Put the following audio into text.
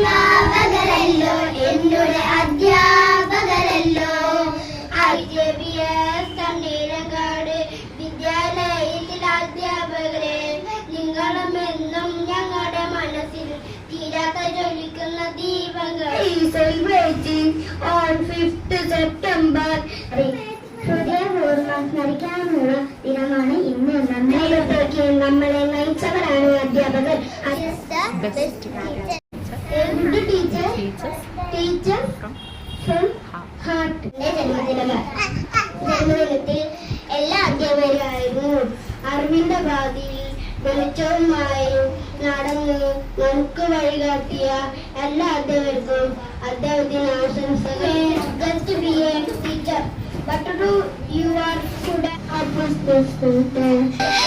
അധ്യാപകരല്ലോ എന്നോട് അധ്യാപകരല്ലോ. തണ്ണീരങ്കാട് വിദ്യാലയത്തിൽ അധ്യാപകരെ നിങ്ങളും എന്നും ഞങ്ങളുടെ മനസ്സിൽ തീരാത്ത ജ്വലിക്കുന്ന ദീപങ്ങൾ. ഓൺ ഫിഫ്ത്ത് സെപ്റ്റംബർ ഹൃദയപൂർവം സ്മരിക്കാനുള്ള ദിനമാണ് ഇന്ന് നമ്മളെ നമ്മളെ നയിച്ചവരാണ് അധ്യാപകർ. ജന്മദിനത്തിൽ എല്ലാ അധ്യാപകരായിരുന്നു. അറിവിന്റെ പാതിയിൽ വെളിച്ചവുമായും നടന്ന് നമുക്ക് വഴികാട്ടിയ എല്ലാ അധ്യാപകർക്കും അദ്ദേഹത്തിന് ആശംസകൾ. Teacher What to do? You are good. At atmosphere.